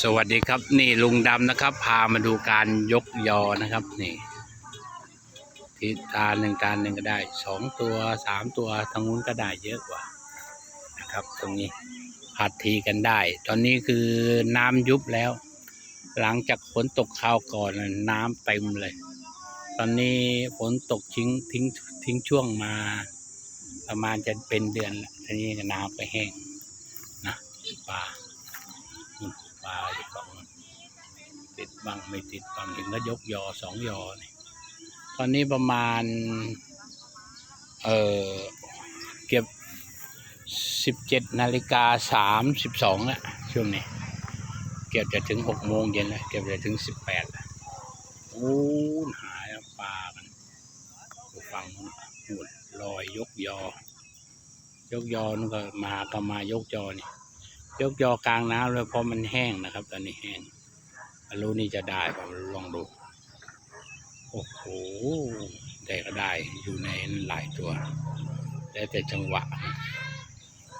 สวัสดีครับนี่ลุงดำนะครับ พามาดูการยกยอนะครับนี่ทิศตาหนึ่งตาหนึ่งก็ได้สองตัวสามตัวทางนู้นก็ได้เยอะกว่านะครับ ตรงนี้ผัดทีกันได้ ตอนนี้คือน้ำยุบแล้ว หลังจากฝนตกคราวก่อนน้ำเต็มเลย ตอนนี้ฝนตกทิ้งทิ้งทิ้งช่วงมา ประมาณจะเป็นเดือนแล้วทีนี้น้ำก็แห้งนะปลา ปลาอยู่ฝั่งนู้น บังไม่ติดบังเห็นก็ยกยอสองยอนี่ตอนนี้ประมาณ เออเก็บสิบเจ็ดนาฬิกาสามสิบสองแล้วช่วงนี้ เก็บจะถึงหกโมงเย็นแล้วเก็บจะถึงสิบแปดแล้วโอ้หายปลากันอยู่ฝั่งนุ่นลอยยกยอ ยกยอนั่นก็มาก็มายกยอนี่ยกยอกลางน้ำเลยเพราะมันแห้งนะครับ ตอนนี้แห้ง รูนี่จะได้ผมลองดู โอ้โหแต่ก็ได้อยู่ในหลายตัว แล้วแต่จังหวะ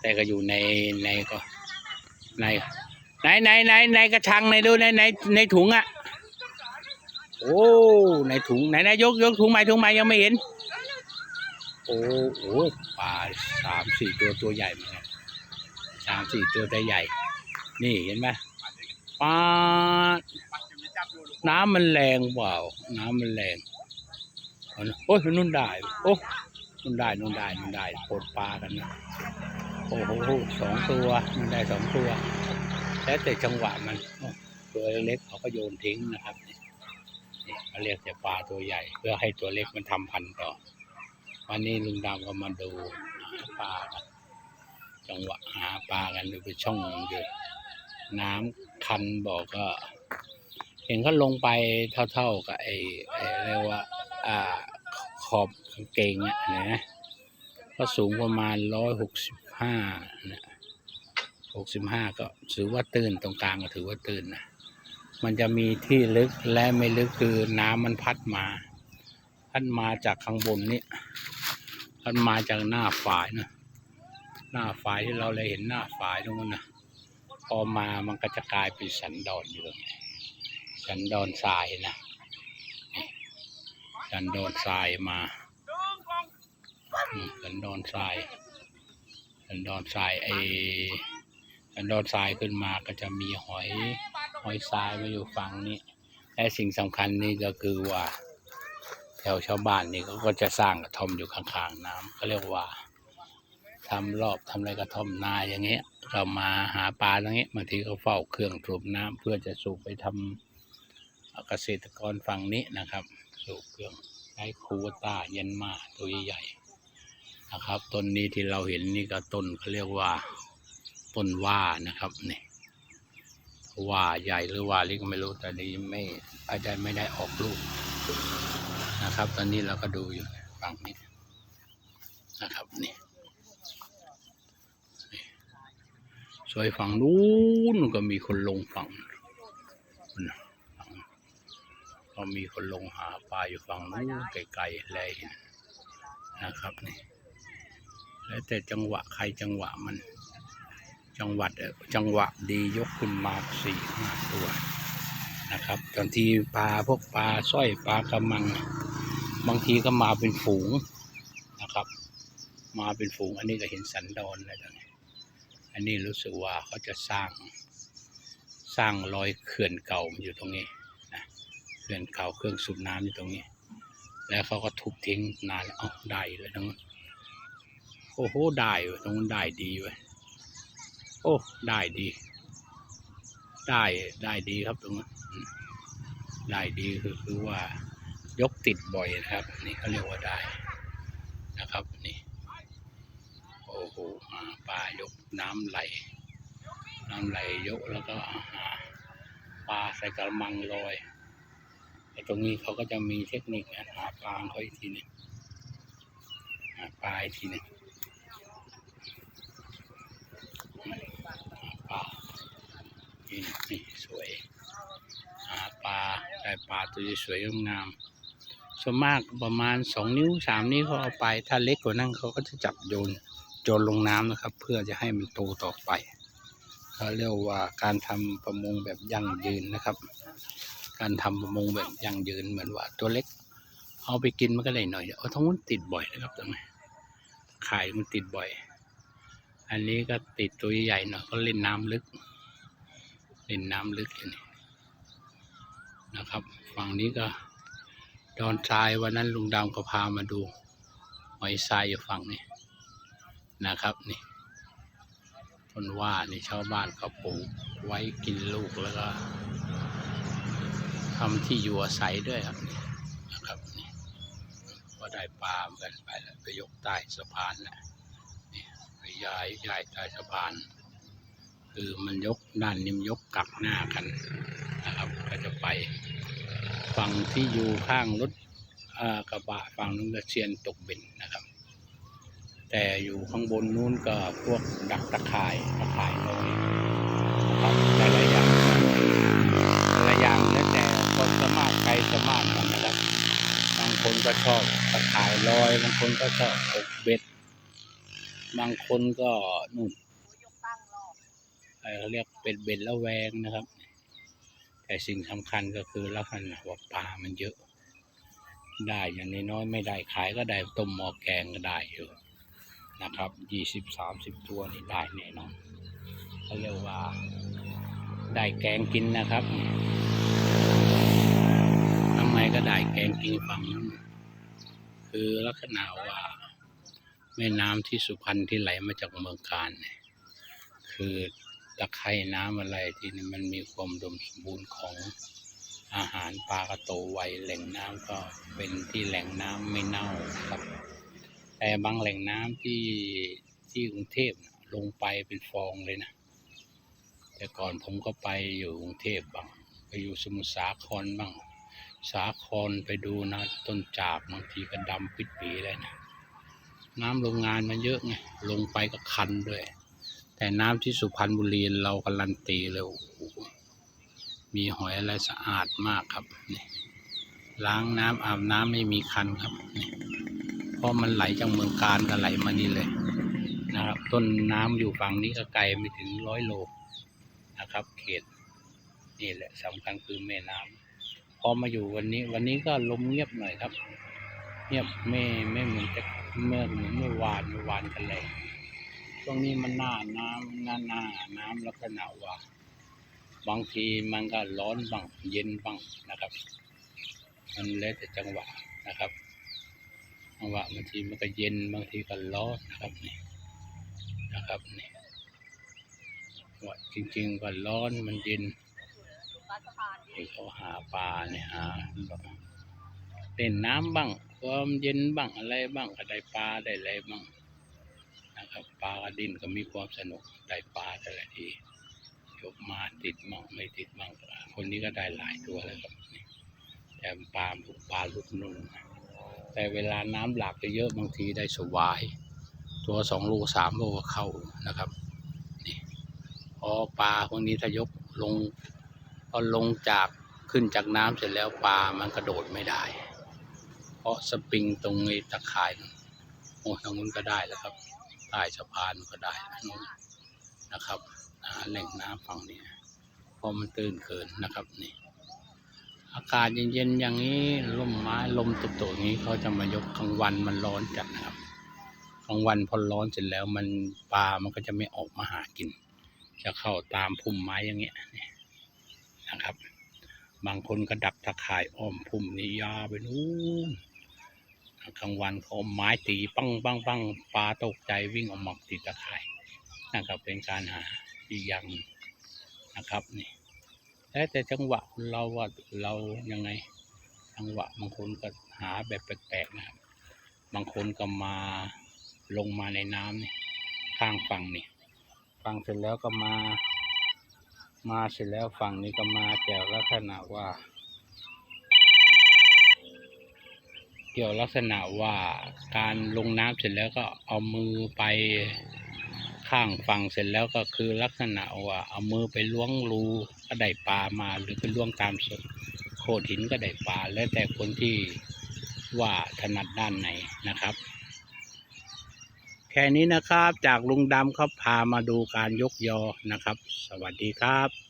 แต่ก็อยู่ในในก็ในไหนไหนไหนในกระชังในดูในในในถุงอะโอ้ในถุงไหนไหนยกยกถุงใหม่ถุงใหม่ยังไม่เห็น โอ้โหปลาสามสี่ตัวตัวใหญ่เหมือนกันสามสี่ตัวได้ใหญ่ นี่เห็นไหม ปลาน้ำมันแรงเปล่า น้ำมันแรงเอานะโอ้ยนุ่นได้โอ้นุ่นได้นุ่นได้นุ่นได้ปลดปลากันนะโอ้โหสองตัวนุ่นได้สองตัว แล้วแต่จังหวะมันตัวเล็กเขาก็โยนทิ้งนะครับนี่เขาเรียกแต่ปลาตัวใหญ่ เพื่อให้ตัวเล็กมันทำพันธุ์ต่อ วันนี้ลุงดำก็มาดูหาปลาจังหวะหาปลากันดูไปช่องอยู่น้ำ คันบอกก็ เห็นเขาลงไปเท่าๆกับไอ้ไอ้เรียกว่า อ่าขอบกางเกงเนี่ยนะก็สูงประมาณร้อยหกสิบห้านะหกสิบห้าก็ถือว่าตื้นตรงกลางก็ถือว่าตื้นนะมันจะมีที่ลึกและไม่ลึกคือน้ำมันพัดมา พัดมาจากข้างบนนี่พัดมาจากหน้าฝายนะหน้าฝายที่เราเลยเห็นหน้าฝายตรงนั้นนะ อมามันก็จะกลายเป็นสันดอนอยู่ตรงนี้สันดอนทรายนะนี่สันดอนทรายมาสันดอนทรายสันดอนทรายไอสันดอนทรายขึ้นมาก็จะมีหอยหอยทรายมาอยู่ฝั่งนี้และสิ่งสำคัญนี่ก็คือว่า แถวชาวบ้านนี่เขาก็จะสร้างกระท่อมอยู่ข้างๆน้ำเขาเรียกว่า ทำรอบทำอะไรกระท่อมนาอย่างเงี้ยเรามาหาปลาตรงนี้บางทีก็เฝ้าเครื่องสูบน้ำเพื่อจะสูบไปทำเกษตรกรฝั่งนี้นะครับ สูบเครื่องใช้คูวต้าเย็นมาตัวใหญ่ๆนะครับต้นนี้ที่เราเห็นนี่ก็ต้นเขาเรียกว่าต้นว่านะครับนี่ว่าใหญ่หรือว่าเล็กไม่รู้แต่นี้ไม่อาจจะไม่ได้ออกลูกนะครับ ตอนนี้เราก็ดูอยู่ฝั่งนี้นะครับนี่ ซอยฝั่งนู้นก็มีคนลงฝั่งนะฝั่งก็มีคนลงหาปลาอยู่ฝั่งนู้นไกลๆแลเห็นะครับนี่แล้วแต่จังหวะใครจังหวะมัน จังหวัดจังหวะดียกขึ้นมาสี่ห้าตัวนะครับบางทีปลาพวกปลาสร้อยปลากระมัง บางทีก็มาเป็นฝูงนะครับ มาเป็นฝูงอันนี้ก็เห็นสันดอนอะไรต่าง อันนี้รู้สึกว่าเขาจะสร้างสร้างรอยเขื่อนเก่าอยู่ตรงนี้นะเขื่อนเก่าเครื่องสูบน้ำอยู่ตรงนี้ แล้วเขาก็ทุบทิ้งนานแล้วเอาได้เลยตรงนู้นโอ้โหได้เว้ยตรงนู้นได้ดีเว้ยโอ้ได้ดี ได้ได้ดีครับตรงนู้นได้ดีคือคือว่ายกติดบ่อยนะครับ นี่เขาเรียกว่าได้นะครับนี่ หาปลายกน้ำไหล น้ำไหลยกแล้วก็หาปลาใส่กระมังลอยไอ้ตรงนี้เขาก็จะมีเทคนิคการหาปลาเขาอีกทีนึงหาปลาอีกทีนึงปลานี่นี่สวย หาปลาได้ปลาตัวสวยงามส่วนมากประมาณสองนิ้วสามนิ้วเขาเอาไป ถ้าเล็กกว่านั้นเขาก็จะจับโยน โยนลงน้ำนะครับ เพื่อจะให้มันโตต่อไปเขาเรียกว่าการทำประมงแบบยั่งยืนนะครับ การทำประมงแบบยั่งยืนเหมือนว่าตัวเล็ก เอาไปกินมันก็ได้หน่อยเดียวเอาทั้งนู้นติดบ่อยนะครับตรงนี้ขายมันติดบ่อย อันนี้ก็ติดตัวใหญ่หน่อยก็เล่นน้ำลึก เล่นน้ำลึกอย่างนี้นะครับฝั่งนี้ก็ดอนทรายวันนั้นลุงดำก็พามาดูหอยทรายอยู่ฝั่งนี้ นะครับนี่ต้นว่านี่ชาวบ้านเขาปลูกไว้กินลูกแล้วก็ทำที่อยู่อาศัยด้วยครับนะครับนี่ก็ได้ปลาเหมือนกันไปแล้วไปยกใต้สะพานนะนี่ไปย้ายย้ายใต้สะพาน คือมันยกด้านนี้มันยกกลับหน้ากันนะครับก็จะไปฝั่งที่อยู่ข้างรถกระบะฝั่งนู้นก็เชียนตกเบ็นนะครับ แต่อยู่ข้างบนนู้นก็พวกดักตะข่ายตะข่ายน้อยนะครับหลายๆอย่างหลายอย่างแล้วแต่คนสามารถใครสามารถมันนะครับบางคนก็ชอบตะข่ายลอย บางคนก็ชอบตกเบ็ด บางคนก็นู่นเอ่อเขาเรียกเป็นเบ็ดละแวงนะครับ แต่สิ่งสำคัญก็คือลักษณะว่าปลามันเยอะได้อย่างน้อยไม่ได้ขายก็ได้ต้มหม้อแกงก็ได้อยู่ นะครับยี่สิบสามสิบตัวนี่ได้แน่นอนเขาเรียกว่าได้แกงกินนะครับทำไมก็ได้แกงกินฝั่งนั้นคือลักษณะว่าแม่น้ำที่สุพรรณที่ไหลมาจากเมืองการเนี่ยคือตะไคร่น้ำอะไรที่นี่มันมีความดมสมบูรณ์ของอาหารปลากระโตไวแหล่งน้ำก็เป็นที่แหล่งน้ำไม่เน่าครับ แต่บางแหล่งน้ำที่ที่กรุงเทพนะลงไปเป็นฟองเลยนะ แต่ก่อนผมก็ไปอยู่กรุงเทพบ้าง ไปอยู่สมุทรสาครบ้าง สาครไปดูนะต้นจากบางทีก็ดำปิดปีเลยนะ น้ำโรงงานมันเยอะไง ลงไปก็คันด้วย แต่น้ำที่สุพรรณบุรีเราการันตีเลยโอ้โหมีหอยอะไรสะอาดมากครับนี่ ล้างน้ำอาบน้ำไม่มีคันครับเพราะมันไหลจากเมืองการก็ไหลมานี่เลยนะครับ ต้นน้ำอยู่ฝั่งนี้ก็ไกลไม่ถึงร้อยโลนะครับ เขตนี่แหละสำคัญคือแม่น้ำพอมาอยู่วันนี้ วันนี้ก็ลมเงียบหน่อยครับ เงียบไม่ไม่เหมือนแต่เมื่อเหมือนเมื่อวานเมื่อวานกันเลยช่วงนี้มันหน้าน้ำหน้าหน้าน้ำลักษณะว่าบางทีมันก็ร้อนบ้างเย็นบ้างนะครับ มันแล้วแต่จังหวะนะครับจังหวะบางทีมันก็เย็นบางทีก็ร้อนนะครับนี่นะครับนี่ว่าจริง ๆ ก็ร้อนมันเย็นเขาหาปลาเนี่ยหาเล่นน้ำบ้างความเย็นบ้างอะไรบ้างก็ได้ปลาได้อะไรบ้างนะครับปลากระดินก็มีความสนุกได้ปลาแต่ละทียกมาติดมั่งไม่ติดมั่งคนนี้ก็ได้หลายตัวแล้วครับ แต่ปลาปลาลุกนุ่นแต่เวลาน้ำหลากเยอะบางทีได้สวาย ตัวสองโลสามโลก็เข้านะครับนี่พอปลาพวกนี้ถ้ายกลงพอลงจากขึ้นจากน้ำเสร็จแล้วปลามันกระโดดไม่ได้ เพราะสปริงตรงไอ้ตะข่ายโอ้ทางนู้นก็ได้แล้วครับใต้สะพานก็ได้นู่นนะครับแหล่งน้ำฝั่งนี้เพราะมันตื้นเกินนะครับนี่ อากาศเย็นๆอย่างนี้ลมไม้ลมตุกๆอย่างนี้เขาจะมายกกลางวันมันร้อนจัดนะครับกลางวันพอร้อนเสร็จแล้วมันปลามันก็จะไม่ออกมาหากิน จะเข้าตามพุ่มไม้อย่างเงี้ยนะครับ บางคนก็ดักตะข่ายอ้อมพุ่มนี่ยาไปนู้นกลางวันเขาไม้ตีปังปังปังปลาตกใจวิ่งออกมาติดตะข่ายนะครับเป็นการหาอีกอย่างนะครับนี่ แล้วแต่จังหวะเราว่าเรายังไง จังหวะบางคนก็หาแบบแปลกๆนะครับ บางคนก็มาลงมาในน้ำนี่ข้างฝั่งนี่ฝั่งเสร็จแล้วก็มา มาเสร็จแล้วฝั่งนี้ก็มาแต่ลักษณะว่า เกี่ยวลักษณะว่าการลงน้ำเสร็จแล้วก็เอามือไป ข้างฝั่งเสร็จแล้วก็คือลักษณะว่าเอามือไปล้วงรูก็ได้ปลามา หรือไปล้วงตามสดโขดหินก็ได้ปลาแล้วแต่คนที่ว่าถนัดด้านไหนนะครับ แค่นี้นะครับจากลุงดำเขาพามาดูการยกยอนะครับ สวัสดีครับ